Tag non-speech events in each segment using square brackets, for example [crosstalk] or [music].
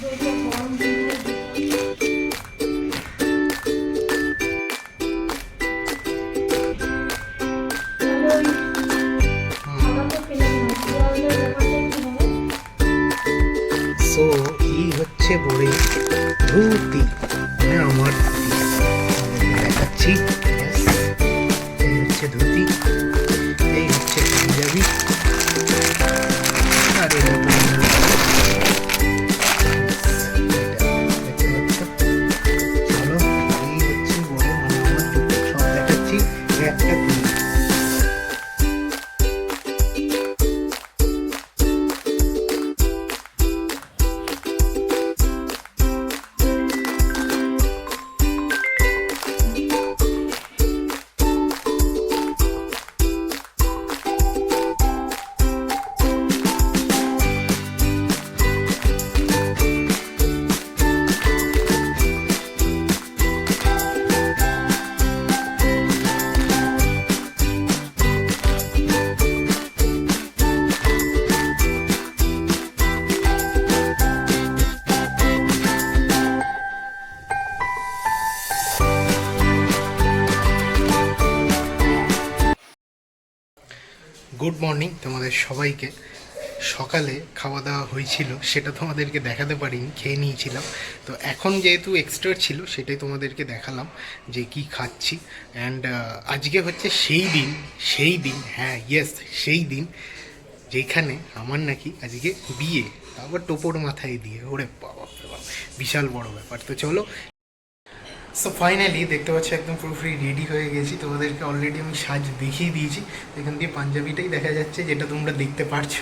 So এই হচ্ছে বড়ি ধুতি মানে আমার। দেখাচ্ছি হচ্ছে ধুতি এই হচ্ছে পাঞ্জাবি গুড মর্নিং তোমাদের সবাইকে। সকালে খাওয়া দাওয়া হয়েছিল সেটা তোমাদেরকে দেখাতে পারিনি খেয়ে নিয়েছিলাম। তো এখন যেহেতু এক্সট্রা ছিল সেটাই তোমাদেরকে দেখালাম যে কি খাচ্ছি। অ্যান্ড আজকে হচ্ছে সেই দিন সেই দিন হ্যাঁ ইয়েস সেই দিন যেখানে আমার নাকি আজকে বিয়ে তারপর টোপর মাথায় দিয়ে ওরে বাবা বাবা, বিশাল বড় ব্যাপার। তো চলো সো ফাইনালি দেখতে পাচ্ছি, একদম পুরোপুরি রেডি হয়ে গেছি। তোমাদেরকে অলরেডি আমি সাজ দেখিয়ে দিয়েছি। এখান দিয়ে পাঞ্জাবিটাই দেখা যাচ্ছে, যেটা তোমরা দেখতে পারছ।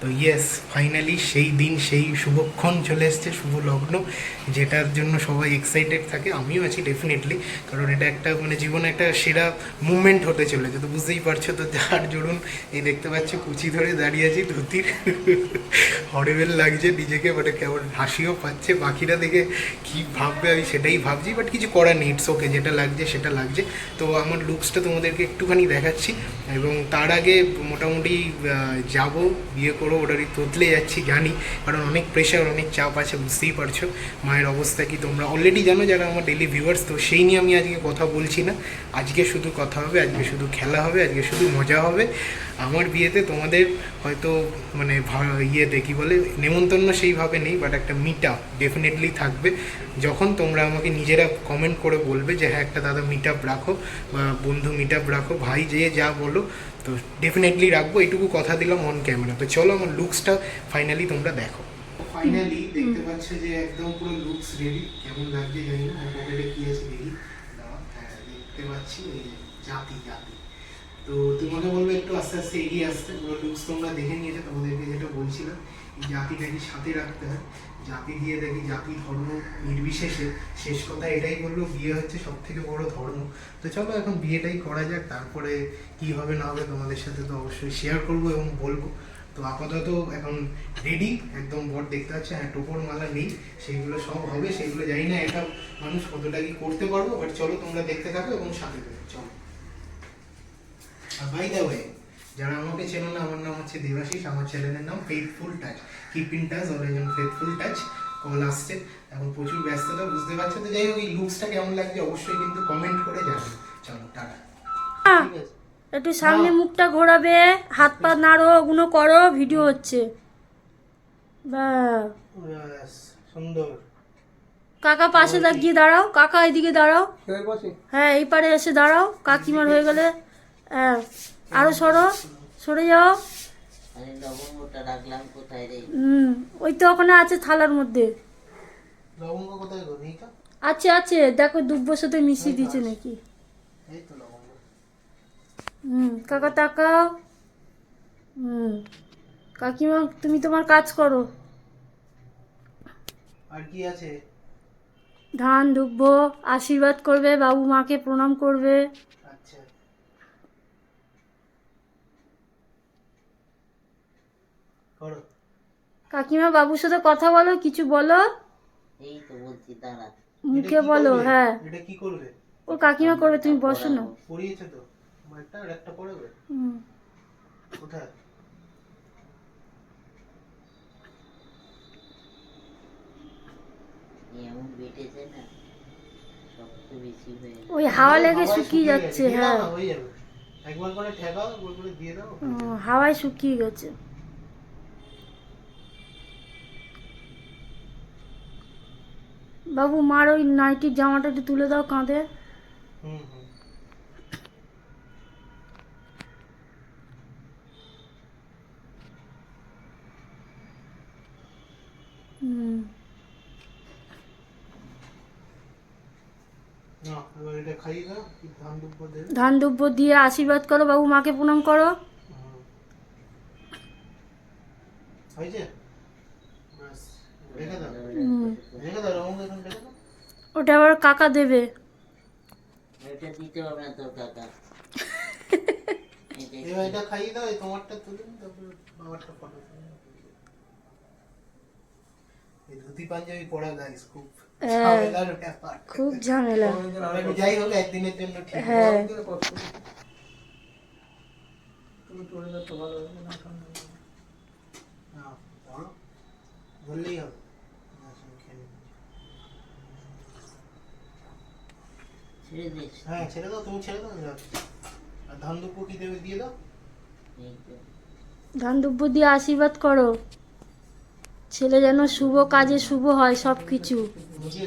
তো ইয়েস ফাইনালি সেই দিন সেই শুভক্ষণ চলে এসছে শুভ লগ্ন যেটার জন্য সবাই এক্সাইটেড থাকে। আমিও আছি ডেফিনেটলি কারণ এটা একটা মানে জীবনে একটা সেরা মুভমেন্ট হতে চলেছে। তো বুঝতেই পারছ তো, যার জরুন, এই দেখতে পাচ্ছ, কুচি ধরে দাঁড়িয়ে আছি ধুতির। হরেবেল লাগছে নিজেকে বাট কেমন হাসিও পাচ্ছে। বাকিরা দেখে কি ভাববে, আমি সেটাই ভাবছি বাট কিছু করার নেই ইটস ওকে যেটা লাগছে, সেটা লাগছে। তো আমার লুকসটা তোমাদেরকে একটুখানি দেখাচ্ছি, এবং তার আগে মোটামুটি যাব, বিয়ে করব ওটারই তোতলে যাচ্ছি জানি, কারণ অনেক প্রেশার অনেক চাপ আছে, বুঝতেই পারছ। মায়ের অবস্থা কি তোমরা? অলরেডি জানো যারা আমার ডেলি ভিউয়ার্স তো সেই নিয়ে আমি আজকে কথা বলছি না। আজকে শুধু কথা হবে, আজকে শুধু খেলা হবে, আজকে শুধু মজা হবে। আমার বিয়েতে তোমাদের হয়তো মানে ইয়েতে কি বলে, নেমন্তন্ন সেইভাবে নেই বাট একটা মিট আপ ডেফিনেটলি থাকবে। যখন তোমরা আমাকে নিজেরা কমেন্ট করে বলবে যে হ্যাঁ একটা দাদা মিট আপ রাখো বা বন্ধু মিট আপ রাখো, ভাই যে যা বলো তো ডেফিনেটলি রাখব, এইটুকু কথা দিলাম অন ক্যামেরা তো চলো আমার লুকসটা ফাইনালি তোমরা দেখো। ফাইনালি দেখতে পাচ্ছ যে একদম পুরো লুকস রেডি কেমন লাগছে জানি না পকেটে কি আছে দেখি। হ্যাঁ দেখতে পাচ্ছি জাতি জাতি। তো তোমাকে বলব, একটু আস্তে আস্তে এগিয়ে আসতে। পুরো লুকস তোমরা দেখে নিয়েছো, তোমাদেরকে যেটা বলছিলাম জাতিটাকে সাথে রাখতে হয়। জাতি দিয়ে দেখি, জাতি ধর্ম নির্বিশেষে শেষ কথা এটাই বলল, বিয়ে হচ্ছে সব থেকে বড় ধর্ম। তো চলো এখন বিয়েটাই করা যাক, তারপরে কি হবে না হবে তোমাদের সাথে তো অবশ্যই শেয়ার করব এবং বলব। তো আপাতত এখন রেডি একদম বর দেখতে পাচ্ছে হ্যাঁ টোপর মালা নেই, সেইগুলো সব হবে সেগুলো জানি না এটা মানুষ কতটা কি করতে পারব বাট চলো তোমরা দেখতে থাকো এবং সাথে চলো। বাই দ্য ওয়ে যারা আমাকে চেনো না আমার নাম হচ্ছে দেবাশিস আমার চ্যানেলের নাম faithful touch keep in touch origin faithful touch call আসছে। এখন প্রচুর ব্যস্ততা বুঝতে পারছ তো? যাই হোক এই লুকসটা কেমন লাগছে অবশ্যই কিন্তু কমেন্ট করে জানাবে চলো টাটা। একটু সামনে মুখটা ঘোরাবে হাত পা নাড়ো ওগুলো করো ভিডিও হচ্ছে। সুন্দর। কাকা পাশে দা- গিয়ে দাঁড়াও কাকা এদিকে দাঁড়াও। হ্যাঁ এই পারে এসে দাঁড়াও কাকিমার হয়ে গেলে হ্যাঁ। আরও সরো সরে যাও। আরে লবঙ্গটা রাখলাম কোথায় রে? হুম ওই তো ওখানে আছে থালার মধ্যে। লবঙ্গ কোথায় গো? নেই তো? আছে আছে দেখো দুব্বর সাথে মিশিয়ে দিয়েছে নাকি। এই তো লবঙ্গ হুম কাকা তাকাও। হুম কাকিমা তুমি তোমার কাজ করো। আর কি আছে? ধান দুব্ব আশীর্বাদ করবে বাবু মাকে প্রণাম করবে। করো। কাকিমা বাবুর সাথে কথা বলো কিছু বলো। এই তো বলছি দাঁড়া। মুখে বলো হ্যাঁ। এটা কি করবে? ও কাকিমা করবে তুমি বসো না। পড়িয়েছে তো। একটা আর একটা পড়াবে? হুম। কোথায়? বেটেছে না। ওই হাওয়া লেগে শুকিয়ে যাচ্ছে হ্যাঁ। না, যাবে। একবার করে ঠেকাও একবার করে দিয়ে দাও। হাওয়ায় শুকিয়ে গেছে। বাবু মার ওই নাইটির জামাটা একটু তুলে দাও কাঁধে। ধান দুব্য দিয়ে আশীর্বাদ করো বাবু মাকে প্রণাম করো। হয়েছে ব্যাস রেখে দাও হুম রেখে দাও রঙ এখন রেখে দাও ওটা আবার কাকা দেবে। এটা দিতে হবে না তোর কাকা। এটা খাইয়ে দাও তোমারটা তুলে নিই তারপর বাবারটা ফটো ধুতি পাঞ্জাবি পরা গাইস খুব হ্যাঁ। ঝামেলার ব্যাপার। খুব ঝামেলা। যাই হোক একদিনের জন্য ঠিক। হ্যাঁ। না, পড়ো। বললেই হবে না, তুমি খেয়ে নিও। ছেড়ে হ্যাঁ ছেড়ে দাও তুমি ছেড়ে দাও আর ধান দুপুর কি দেবে দিয়ে দাও। ধান দুব্য দিয়ে আশীর্বাদ করো। ছেলে যেন শুভ কাজে শুভ হয় সব কিছু। দিয়ে দিয়ে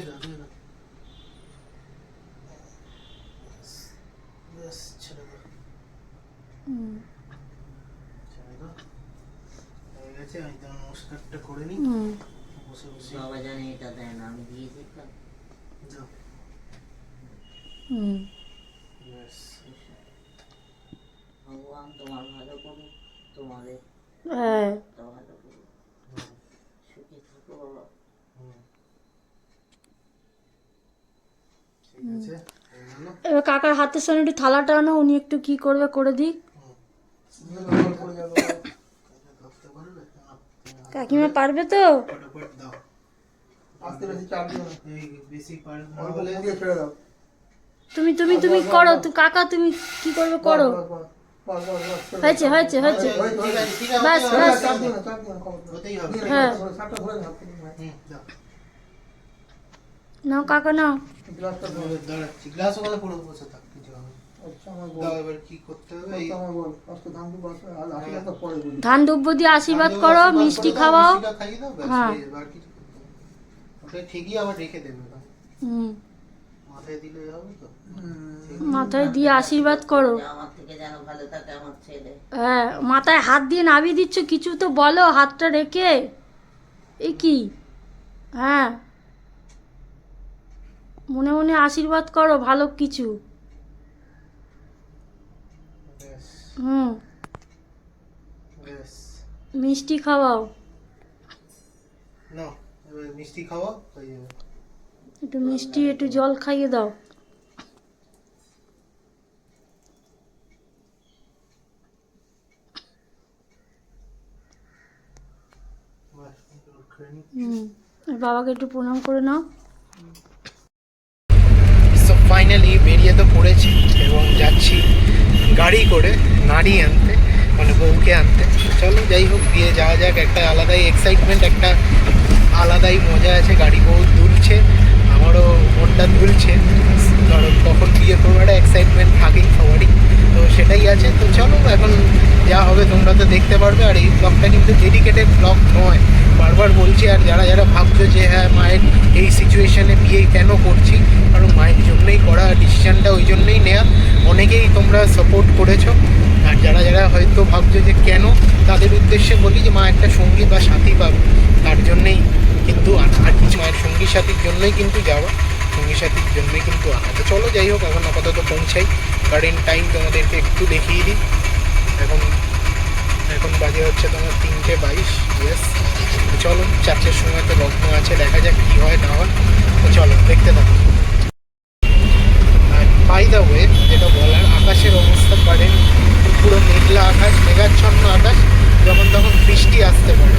নমস্কারটা করে বসে বসে। বাবা জানে এটা দেয় না আমি দিয়েছি তো যাও হুম ভগবান তোমার ভালো করুক তোমাদের হ্যাঁ। ভালো করুক সুখে থাকো বাবা হুম। ঠিক আছে গেল এবার কাকার হাতের সামনে একটু থালাটা আনো উনি একটু কি করবে করে দিক। পারবে কাকিমা পারবে তো? ফটাফট দাও আস্তে বেশি চাপ দিও না। বেশি পার না। অল্প মুড়িয়ে ছেড়ে দাও। তুমি তুমি তুমি করো তো কাকা তুমি কি করবে করো। হয়েছে হয়েছে হয়েছে বাস, বাস। হ্যাঁ। ধরে নাও, কাকা নাও। আচ্ছা, আমার বল। দাও এবার কি করতে হবে এই আচ্ছা, আমার বল। আজকে ধান। ধান দুব্য দিয়ে আশীর্বাদ করো মিষ্টি খাওয়াও হ্যাঁ। হয়ে ঠিকই আবার রেখে দেবে হুম মাথায় দিয়ে আশীর্বাদ করো। যে আমার থেকে যেন ভালো থাকে আমার ছেলে। হ্যাঁ মাথায় হাত দিয়ে নাবিয়ে দিচ্ছ কিছু তো বলো হাতটা রেখে। এ কি? হ্যাঁ। মনে মনে আশীর্বাদ করো ভালো কিছু। হুম। মিষ্টি খাওয়াও। নাও মিষ্টি খাওয়া হয়ে যাবে। একটু মিষ্টি, একটু জল খাইয়ে দাও। বাবাকে একটু প্রণাম করে নাও। ফাইনালি বেরিয়ে তো পড়েছি এবং যাচ্ছি গাড়ি করে নারী আনতে মানে বউকে আনতে। চলো যাই হোক দিয়ে যাওয়া যাক। একটা আলাদাই এক্সাইটমেন্ট একটা আলাদাই মজা আছে। গাড়ি বউ দুলছে। আমারও মনটা দুলছে কারণ কখন বিয়ে করব একটা এক্সাইটমেন্ট থাকেই সবারই। তো সেটাই আছে। তো চলো, এখন যা হবে তোমরা তো দেখতে পারবে। আর এই ব্লগটা কিন্তু ডেডিকেটেড ব্লগ নয়। বারবার বলছি, আর যারা যারা ভাবছ যে হ্যাঁ মায়ের এই সিচুয়েশনে বিয়ে কেন করছি? কারণ মায়ের জন্যই করা ডিসিশনটা ওই জন্যই নেওয়া অনেকেই তোমরা সাপোর্ট করেছ। আর যারা যারা হয়তো ভাবছ যে কেন, তাদের উদ্দেশ্যে বলি যে, মা একটা সঙ্গী বা সাথী পাবে। তার জন্যেই কিন্তু আর কিছু মায়ের সঙ্গী সাথীর জন্যই কিন্তু যাওয়া, সঙ্গী সাথীর জন্যই কিন্তু আনা। তো চলো যাই হোক, এখন আপাতত পৌঁছাই। কারেন্ট টাইম তোমাদেরকে একটু দেখিয়ে দিই। এখন এখন বাজে হচ্ছে তোমার তিনটে বাইশ ইয়েস চলো, চারটের সময় তো লগ্ন আছে, দেখা যাক কী হয় না হয়। তো চলো, দেখতে থাকো। বাই দ্য ওয়ে যেটা বলার, আকাশের অবস্থা কারেন্ট পুরো মেঘলা আকাশ, মেঘাচ্ছন্ন আকাশ, যখন তখন বৃষ্টি আসতে পারে।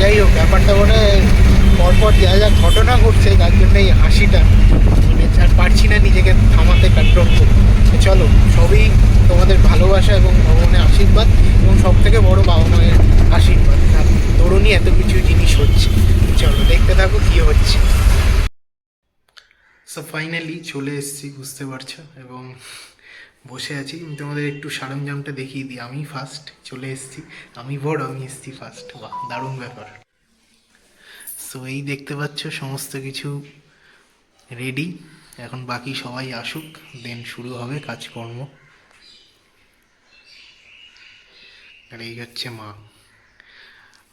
যাই হোক, ব্যাপারটা মানে পরপর যা যা ঘটনা ঘটছে, তার জন্য এই হাসিটা মানে আর পারছি না নিজেকে থামাতে কন্ট্রোল করতে। চলো, সবই তোমাদের ভালোবাসা এবং ভগবানের আশীর্বাদ এবং সব থেকে বড়ো বাবা মায়ের আশীর্বাদ। দৌড়নি এত কিছু জিনিস হচ্ছে। চলো, দেখতে থাকো কী হচ্ছে। সো ফাইনালি চলে এসেছি, বুঝতে পারছ? এবং বসে আছি। আমি তোমাদের একটু সরঞ্জামটা দেখিয়ে দিই। আমি ফার্স্ট চলে এসেছি। আমি বড়, আমি এসেছি ফার্স্ট বাহ, দারুণ ব্যাপার। সো এই দেখতে পাচ্ছ, সমস্ত কিছু রেডি এখন বাকি সবাই আসুক দেন শুরু হবে কাজকর্ম। আর এই হচ্ছে মা।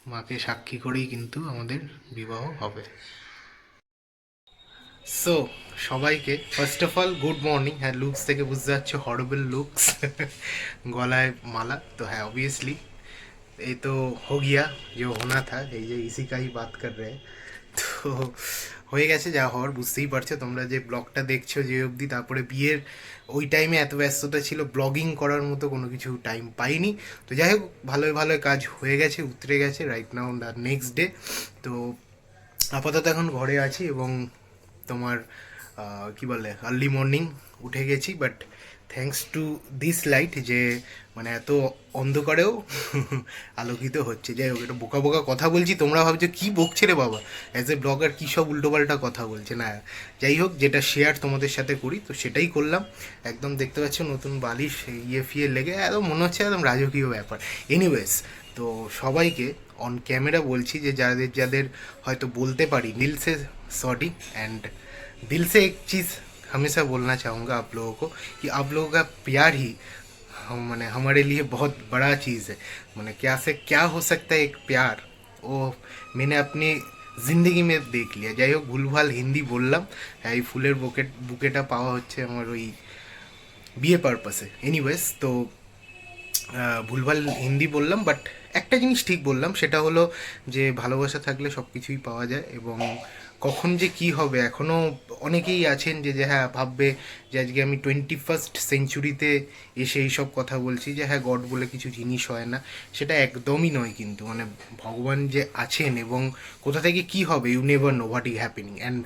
মাকে সাক্ষী করেই কিন্তু আমাদের বিবাহ হবে। সো সবাইকে first of all good morning হ্যাঁ লুকস থেকে বুঝতে পারছো হরবেল লুকস [laughs] গলায় মালা তো হ্যাঁ অবভিয়াসলি ये तो हो गया जो होना था এই যে ইসি কা হি বাত কর রে তো হয়ে গেছে যা হওয়ার বুঝতেই পারছো তোমরা যে ব্লগটা দেখছো যে অবধি তারপরে বিয়ের ওই টাইমে এত ব্যস্ততা ছিল ব্লগিং করার মতো কোনো কিছু টাইম পাইনি তো যাই হোক ভালোই ভালোই কাজ হয়ে গেছে উতরে গেছে right now the next day তো আপাতত এখন ঘরে আছি এবং তোমার কি বলে আর্লি মর্নিং উঠে গেছি but thanks to this light যে মানে এত অন্ধকারেও [laughs] আলোকিত হচ্ছে। যাই হোক, এটা বোকা বোকা কথা বলছি, তোমরা ভাবছ কি বকছে রে বাবা? অ্যাজ এ ব্লগার কী সব উল্টোপাল্টা কথা বলছে? না, যাই হোক, যেটা শেয়ার তোমাদের সাথে করি, তো সেটাই করলাম। একদম দেখতে পাচ্ছ, নতুন বালিশ ইয়ে ফিয়ে লেগে, একদম মনে হচ্ছে একদম রাজকীয় ব্যাপার। এনিওয়েজ তো সবাইকে অন ক্যামেরা বলছি যে যাদের যাদের হয়তো বলতে পারি दिल से सॉरी एंड दिल से एक चीज़ हमेशा बोलना चाहूँगा आप लोगों को कि आप लोगों का प्यार ही हम मैंने हमारे लिए बहुत बड़ा चीज़ है मैंने क्या से क्या हो सकता है एक प्यार वो मैंने अपनी জিন্দগি মে দেখ লিয়া যাই হোক ভুলভাল হিন্দি বললাম হ্যাঁ এই ফুলের বুকেট বুকেটা পাওয়া হচ্ছে আমার ওই বিয়ে পারপাসে এনিওয়েজ তো আহ, ভুলভাল হিন্দি বললাম বাট একটা জিনিস ঠিক বললাম, সেটা হলো যে ভালোবাসা থাকলে সব কিছুই পাওয়া যায় এবং কখন যে কি হবে এখনও অনেকেই আছেন যে যে হ্যাঁ ভাববে যে আজকে আমি টোয়েন্টি ফার্স্ট সেঞ্চুরিতে এসে এইসব কথা বলছি, যে হ্যাঁ গড বলে কিছু জিনিস হয় না। সেটা একদমই নয় কিন্তু মানে ভগবান যে আছেন এবং কোথা থেকে কি হবে you never know what is happening and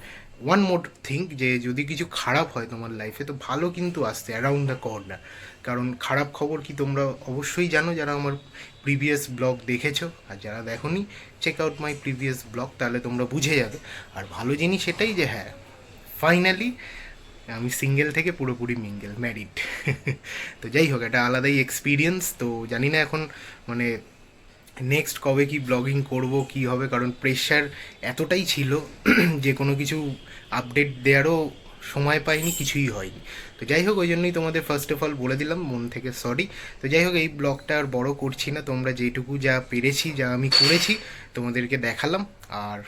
one more think যে যদি কিছু খারাপ হয় তোমার লাইফে তো ভালো কিন্তু আসছে অ্যারাউন্ড দ্য কর্নার কারণ খারাপ খবর কি তোমরা অবশ্যই জানো, যারা আমার প্রিভিয়াস ব্লগ দেখেছ, আর যারা দেখোনি check out my previous blog তাহলে তোমরা বুঝে যাবে। আর ভালো জিনিস এটাই যে হ্যাঁ ফাইনালি আমি সিঙ্গেল থেকে পুরোপুরি মিঙ্গেল ম্যারিড [laughs] তো যাই হোক, এটা আলাদাই এক্সপিরিয়েন্স তো জানি না এখন মানে নেক্সট কবে কি ব্লগিং করব, কি হবে? কারণ প্রেশার এতটাই ছিল, [clears throat] যে কোনো কিছু আপডেট দেওয়ারও সময় পাইনি, কিছুই হয়নি। তো যাই হোক, ওই জন্যই তোমাদের ফার্স্ট অফ অল বলে দিলাম, মন থেকে সরি তো যাই হোক, এই ব্লগটা আর বড় করছি না, তোমরা যেটুকু যা পেরেছি, যা আমি করেছি, তোমাদেরকে দেখালাম। আর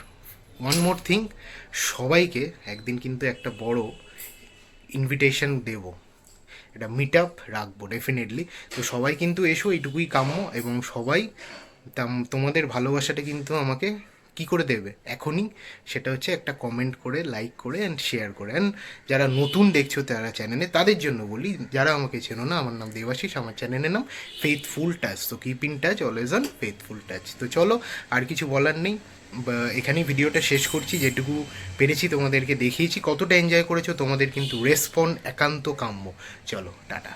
ওয়ান মোর থিং সবাইকে একদিন কিন্তু একটা বড় ইনভিটেশন দেব। এটা মিট আপ রাখব ডেফিনেটলি তো সবাই কিন্তু এসো, এইটুকুই কাম্য, এবং সবাই তোমাদের ভালোবাসাটা কিন্তু আমাকে কি করে দেবে? এখনই সেটা হচ্ছে একটা কমেন্ট করে লাইক করে অ্যান্ড শেয়ার করে। অ্যান্ড যারা নতুন দেখছ তারা চ্যানেলে তাদের জন্য বলি, যারা আমাকে চেনো না, আমার নাম দেবাশিস, আমার চ্যানেলের নাম ফেথফুল টাচ তো keep in touch always on faithful touch তো চলো, আর কিছু বলার নেই। এখানেই ভিডিওটা শেষ করছি, যেটুকু পেরেছি তোমাদেরকে দেখিয়েছি। কতটা এনজয় করেছ তোমাদের কিন্তু রেসপন্ড একান্ত কাম্য। চলো, টাটা।